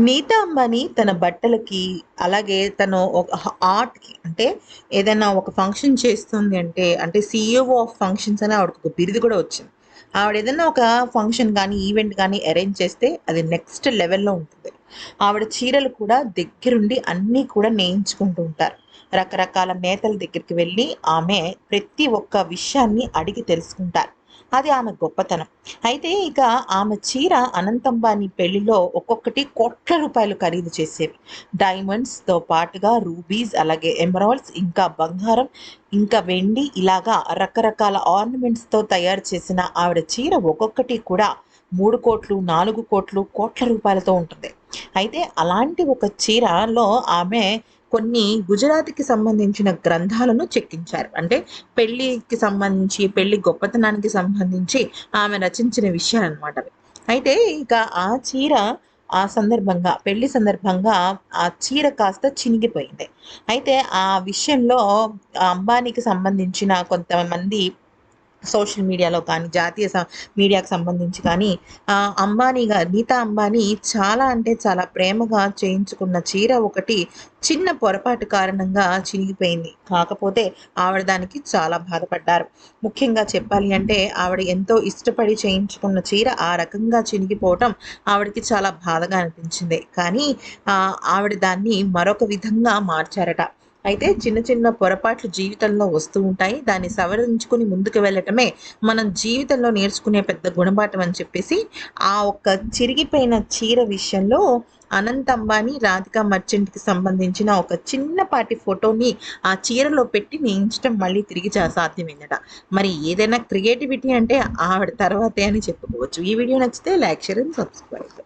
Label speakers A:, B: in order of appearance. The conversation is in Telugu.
A: నీతా అంబానీ తన బట్టలకి అలాగే తను ఒక ఆర్ట్‌కి అంటే ఏదైనా ఒక ఫంక్షన్ చేస్తుంది అంటే, అంటే సీఈఓ ఆఫ్ ఫంక్షన్స్ అని ఆవిడకు ఒక బిరుదు కూడా వచ్చింది. ఆవిడ ఏదైనా ఒక ఫంక్షన్ కానీ ఈవెంట్ కానీ అరేంజ్ చేస్తే అది నెక్స్ట్ లెవెల్‌లో ఉంటుంది. ఆవిడ చీరలు కూడా దగ్గరుండి అన్నీ కూడా నేయించుకుంటూ ఉంటారు. రకరకాల నేతల దగ్గరికి వెళ్ళి ఆమె ప్రతి ఒక్క విషయాన్ని అడిగి తెలుసుకుంటారు. అది ఆమె గొప్పతనం. అయితే ఇక ఆమె చీర అనంతంబాని పెళ్ళిలో ఒక్కొక్కటి కోట్ల రూపాయలు ఖరీదు చేసేవి. డైమండ్స్‌తో పాటుగా రూబీస్, అలాగే ఎమరాల్డ్స్, ఇంకా బంగారం, ఇంకా వెండి ఇలాగా రకరకాల ఆర్నమెంట్స్‌తో తయారు చేసిన ఆవిడ చీర ఒక్కొక్కటి కూడా మూడు కోట్లు నాలుగు కోట్లు కోట్ల రూపాయలతో ఉంటుంది. అయితే అలాంటి ఒక చీరలో ఆమె కొన్ని గుజరాతీకి సంబంధించిన గ్రంథాలను చెక్కించారు. అంటే పెళ్ళికి సంబంధించి, పెళ్ళి గొప్పతనానికి సంబంధించి ఆమె రచించిన విషయాలన్నమాట అయితే ఇక ఆ చీర ఆ సందర్భంగా పెళ్ళి సందర్భంగా ఆ చీర కాస్త చినిగిపోయింది. అయితే ఆ విషయంలో అంబానీకి సంబంధించిన కొంతమంది సోషల్ మీడియాలో కానీ, జాతీయ స మీడియాకు సంబంధించి కానీ అంబానీ గారు నీతా అంబానీ చాలా అంటే చాలా ప్రేమగా చేయించుకున్న చీర ఒకటి చిన్న పొరపాటు కారణంగా చినిగిపోయింది. కాకపోతే ఆవిడ దానికి చాలా బాధపడ్డారు. ముఖ్యంగా చెప్పాలి అంటే ఆవిడ ఎంతో ఇష్టపడి చేయించుకున్న చీర ఆ రకంగా చినిగిపోవటం ఆవిడకి చాలా బాధగా అనిపించింది. కానీ ఆవిడ దాన్ని మరొక విధంగా మార్చారట. అయితే చిన్న చిన్న పొరపాట్లు జీవితంలో వస్తూ ఉంటాయి. దాన్ని సవరించుకొని ముందుకు వెళ్ళటమే మనం జీవితంలో నేర్చుకునే పెద్ద గుణపాఠం అని చెప్పేసి ఆ ఒక్క చిరిగిపోయిన చీర విషయంలో అనంత్ అంబానీ, రాధికా మర్చెంట్‌కి సంబంధించిన ఒక చిన్నపాటి ఫోటోని ఆ చీరలో పెట్టి నేయించడం మళ్ళీ తిరిగి సాధ్యమైందట. మరి ఏదైనా క్రియేటివిటీ అంటే ఆవిడ తర్వాతే అని చెప్పుకోవచ్చు. ఈ వీడియో నచ్చితే లైక్, షేర్ అండ్ సబ్స్క్రైబ్.